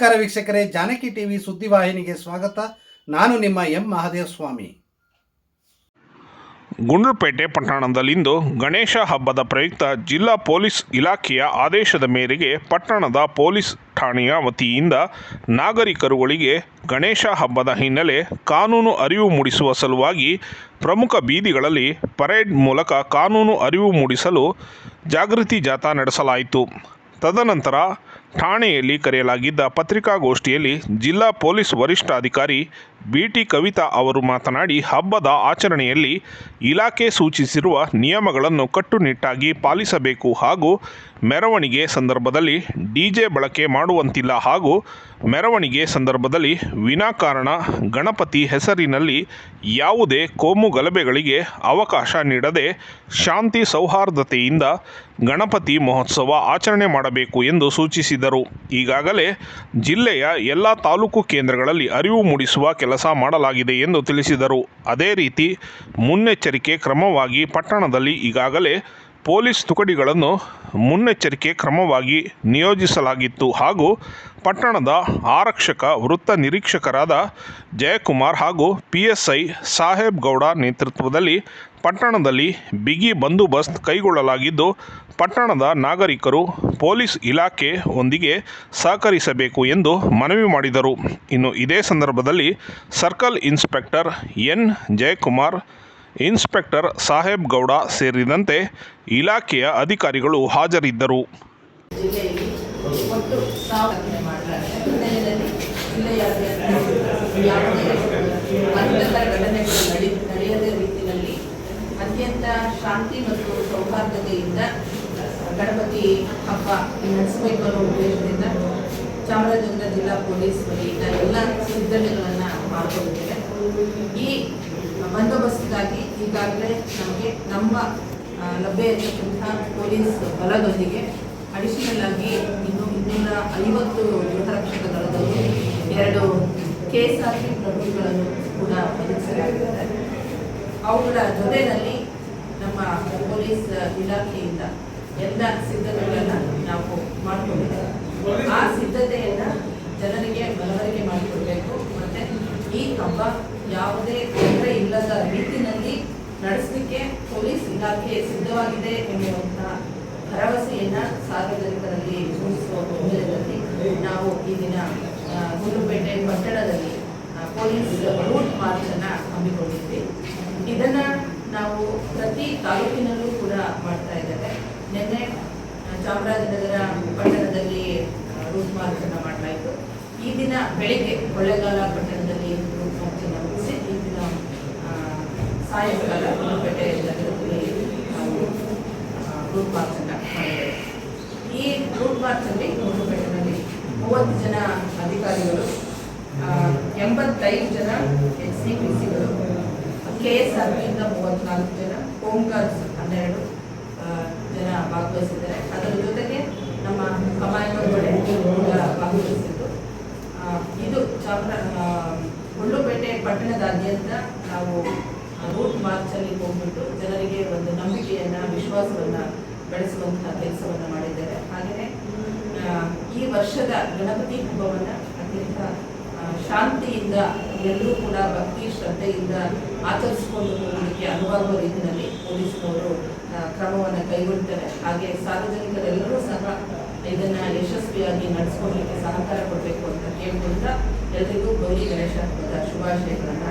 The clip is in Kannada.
ನಮಸ್ಕಾರ ವೀಕ್ಷಕರೇ, ಜಾನಕಿ ಟಿವಿ ಸುದ್ದಿವಾಹಿನಿಗೆ ಸ್ವಾಗತ. ನಾನು ನಿಮ್ಮ ಎಂ ಮಹಾದೇವ ಸ್ವಾಮಿ ಗುಂಡ್ಲುಪೇಟೆ ಪಟ್ಟಣದಲ್ಲಿಂದು ಗಣೇಶ ಹಬ್ಬದ ಪ್ರಯುಕ್ತ ಜಿಲ್ಲಾ ಪೊಲೀಸ್ ಇಲಾಖೆಯ ಆದೇಶದ ಮೇರೆಗೆ ಪಟ್ಟಣದ ಪೊಲೀಸ್ ಠಾಣೆಯ ವತಿಯಿಂದ ನಾಗರಿಕರುಗಳಿಗೆ ಗಣೇಶ ಹಬ್ಬದ ಹಿನ್ನೆಲೆ ಕಾನೂನು ಅರಿವು ಮೂಡಿಸುವ ಸಲುವಾಗಿ ಪ್ರಮುಖ ಬೀದಿಗಳಲ್ಲಿ ಪರೇಡ್ ಮೂಲಕ ಕಾನೂನು ಅರಿವು ಮೂಡಿಸಲು ಜಾಗೃತಿ ಜಾಥಾ ನಡೆಸಲಾಯಿತು. ತದನಂತರ ಠಾಣೆಯಲ್ಲಿ ಕರೆಯಲಾಗಿದ್ದ ಪತ್ರಿಕಾಗೋಷ್ಠಿಯಲ್ಲಿ ಜಿಲ್ಲಾ ಪೊಲೀಸ್ ವರಿಷ್ಠಾಧಿಕಾರಿ ಬಿಟಿ ಕವಿತಾ ಅವರು ಮಾತನಾಡಿ, ಹಬ್ಬದ ಆಚರಣೆಯಲ್ಲಿ ಇಲಾಖೆ ಸೂಚಿಸಿರುವ ನಿಯಮಗಳನ್ನು ಕಟ್ಟುನಿಟ್ಟಾಗಿ ಪಾಲಿಸಬೇಕು ಹಾಗೂ ಮೆರವಣಿಗೆ ಸಂದರ್ಭದಲ್ಲಿ ಡಿಜೆ ಬಳಕೆ ಮಾಡುವಂತಿಲ್ಲ ಹಾಗೂ ಮೆರವಣಿಗೆ ಸಂದರ್ಭದಲ್ಲಿ ವಿನಾಕಾರಣ ಗಣಪತಿ ಹೆಸರಿನಲ್ಲಿ ಯಾವುದೇ ಕೋಮು ಗಲಭೆಗಳಿಗೆ ಅವಕಾಶ ನೀಡದೆ ಶಾಂತಿ ಸೌಹಾರ್ದತೆಯಿಂದ ಗಣಪತಿ ಮಹೋತ್ಸವ ಆಚರಣೆ ಮಾಡಬೇಕು ಎಂದು ಸೂಚಿಸಿದರು. ಈಗಾಗಲೇ ಜಿಲ್ಲೆಯ ಎಲ್ಲ ತಾಲೂಕು ಕೇಂದ್ರಗಳಲ್ಲಿ ಅರಿವು ಮೂಡಿಸುವ ಕೆಲಸ ಮಾಡಲಾಗಿದೆ ಎಂದು ತಿಳಿಸಿದರು. ಅದೇ ರೀತಿ ಮುನ್ನೆಚ್ಚರಿಕೆ ಕ್ರಮವಾಗಿ ಪಟ್ಟಣದಲ್ಲಿ ಈಗಾಗಲೇ ಪೊಲೀಸ್ ತುಕಡಿಗಳನ್ನು ಮುನ್ನೆಚ್ಚರಿಕೆ ಕ್ರಮವಾಗಿ ನಿಯೋಜಿಸಲಾಗಿತ್ತು ಹಾಗೂ ಪಟ್ಟಣದ ಆರಕ್ಷಕ, ವೃತ್ತ ನಿರೀಕ್ಷಕರಾದ ಜಯಕುಮಾರ್ ಹಾಗೂ P S I Saheb Gowda ನೇತೃತ್ವದಲ್ಲಿ ಪಟ್ಟಣದಲ್ಲಿ ಬಿಗಿ ಬಂದೋಬಸ್ತ್ ಕೈಗೊಳ್ಳಲಾಗಿದ್ದು, ಪಟ್ಟಣದ ನಾಗರಿಕರು ಪೊಲೀಸ್ ಇಲಾಖೆ ಒಂದಿಗೆ ಸಹಕರಿಸಬೇಕು ಎಂದು ಮನವಿ ಮಾಡಿದರು. ಇನ್ನು ಇದೇ ಸಂದರ್ಭದಲ್ಲಿ circle inspector N. Jayakumar inspector Saheb Gowda ಸೇರಿದಂತೆ ಇಲಾಖೆಯ ಅಧಿಕಾರಿಗಳು ಹಾಜರಿದ್ದರು. ಅತ್ಯಂತ ಶಾಂತಿ ಮತ್ತು ಸೌಹಾರ್ದತೆಯಿಂದ ಗಣಪತಿ ಹಬ್ಬ ನಡೆಸಬೇಕು ಅನ್ನೋ ಉದ್ದೇಶದಿಂದ ಚಾಮರಾಜನಗರ ಜಿಲ್ಲಾ ಪೊಲೀಸ್ ವತಿಯಿಂದ ಎಲ್ಲ ಸಿದ್ಧತೆಗಳನ್ನು ಮಾಡಿಕೊಂಡಿದ್ದೇವೆ ಈ ಬಂದೋಬಸ್ತಿಗಾಗಿ ಈಗಾಗಲೇ ನಮಗೆ ನಮ್ಮ ಲಭ್ಯ ಇರತಕ್ಕಂಥ ಪೊಲೀಸ್ ಬಲದೊಂದಿಗೆ ಅಡಿಷನಲ್ ಆಗಿ ಇನ್ನು ಇನ್ನೂರ ಐವತ್ತು ಗೃಹರಕ್ಷಕ ದಳದಲ್ಲಿ ಎರಡು ಕೆ ಎಸ್ ಆರ್ ಪಿ ಪ್ರಭುಗಳನ್ನು ಕೂಡ ಒದಗಿಸಲಾಗಿದ್ದಾರೆ. ಅವುಗಳ ಜೊತೆಯಲ್ಲಿ ನಮ್ಮ ಪೊಲೀಸ್ ಇಲಾಖೆಯಿಂದ ಎಲ್ಲ ಸಿದ್ಧತೆಗಳನ್ನು ನಾವು ಮಾಡಿಕೊಂಡಿದ್ದೇವೆ. ಆ ಸಿದ್ಧತೆಯನ್ನು ಜನರಿಗೆ ಮನವರಿಕೆ ಮಾಡಿಕೊಡಬೇಕು. ಮತ್ತೆ ಈ ಹಬ್ಬ ಯಾವುದೇ ಇಲ್ಲದ ರೀತಿಯಲ್ಲಿ ನಡೆಸಲಿಕ್ಕೆ ಪೊಲೀಸ್ ಇಲಾಖೆ ಸಿದ್ಧವಾಗಿದೆ ಎನ್ನುವಂತಹ ಭರವಸೆಯನ್ನ ಸಾರ್ವಜನಿಕರಲ್ಲಿ ಮೂಡಿಸುವ ಹಿನ್ನೆಲೆಯಲ್ಲಿ ನಾವು ಈ ದಿನ ಗುರುಪೇಟೆ ಪಟ್ಟಣದಲ್ಲಿ ಪೊಲೀಸ್ ರೂಟ್ ಮಾರ್ಚ್ ಅನ್ನ ಹಮ್ಮಿಕೊಂಡಿದ್ವಿ. ಇದನ್ನ ನಾವು ಪ್ರತಿ ತಾಲೂಕಿನಲ್ಲೂ ಕೂಡ ಮಾಡ್ತಾ ಇದ್ದೇವೆ. ನಿನ್ನೆ ಚಾಮರಾಜನಗರ ಪಟ್ಟಣದಲ್ಲಿ ರೂಟ್ ಮಾರ್ಚ್ ಅನ್ನ ಮಾಡಲಾಯಿತು ಈ ದಿನ ಬೆಳಿಗ್ಗೆ, ಕೊಳ್ಳೆಗಾಲ ಪಟ್ಟಣದಲ್ಲಿ ರೂಟ್ ಮಾರ್ಚ್ ಅನ್ನ ಮುಗಿಸಿ ಈ ದಿನ ಆ, ಸಾಯಂಕಾಲ ಗುಂಡ್ಲುಪೇಟೆ ನಗರದಲ್ಲಿ ನಾವು ರೂಟ್ ಮಾರ್ಚ್ ಮಾಡಿದ್ದೇವೆ ಈ ರೂಟ್ ಮಾರ್ಚ್ ಅಲ್ಲಿ ಗುಂಡ್ಲುಪೇಟೆನಲ್ಲಿ ಮೂವತ್ತು ಜನ ಅಧಿಕಾರಿಗಳು ಎಂಬತ್ತೈದು ಜನ ಎಚ್ ಸಿ ಪಿ ಸಿಗಳು ಕೆ ಎಸ್ ಆರ್ ಪಿಯಿಂದ ಮೂವತ್ತ್ನಾಲ್ಕು ಜನ ಹೋಮ್ ಗಾರ್ಡ್ಸ್ ಹನ್ನೆರಡು ಜನ ಭಾಗವಹಿಸಿದ್ದಾರೆ. ಅದರ ಜೊತೆಗೆ ನಮ್ಮ ಕೂಡ ಭಾಗವಹಿಸಿದ್ದು. ಇದು ಚಾಮರ ಹುಳ್ಳುಪೇಟೆ ಪಟ್ಟಣದಾದ್ಯಂತ ನಾವು ರೂಟ್ ಮಾರ್ಚ್ ಅಲ್ಲಿ ಹೋಗ್ಬಿಟ್ಟು ಜನರಿಗೆ ಒಂದು ನಂಬಿಕೆಯನ್ನ, ವಿಶ್ವಾಸವನ್ನ ಬೆಳೆಸುವಂತಹ ಕೆಲಸವನ್ನ ಮಾಡಿದ್ದಾರೆ. ಹಾಗೆಯೇ ಈ ವರ್ಷದ ಗಣಪತಿ ಹಬ್ಬವನ್ನ ಅತ್ಯಂತ ಶಾಂತಿಯಿಂದ ಎಲ್ಲರೂ ಕೂಡ ಭಕ್ತಿ, ಶ್ರದ್ಧೆಯಿಂದ ಆಚರಿಸಿಕೊಂಡು ಹೋಗಲಿಕ್ಕೆ ಅನುವಾಗುವ ರೀತಿಯಲ್ಲಿ ಪೊಲೀಸ್ನವರು ಕ್ರಮವನ್ನ ಕೈಗೊಳ್ತಾರೆ. ಹಾಗೆ ಸಾರ್ವಜನಿಕರೆಲ್ಲರೂ ಸಹ ಇದನ್ನ ಯಶಸ್ವಿಯಾಗಿ ನಡೆಸ್ಕೊಳ್ಳಿಕ್ಕೆ ಸಹಕಾರ ಕೊಡಬೇಕು ಅಂತ ಕೇಳ್ಕೊಳ್ತಾ ಎಲ್ರಿಗೂ ಗೌರಿ ಗಣೇಶ ಹಬ್ಬದ ಶುಭಾಶಯಗಳನ್ನ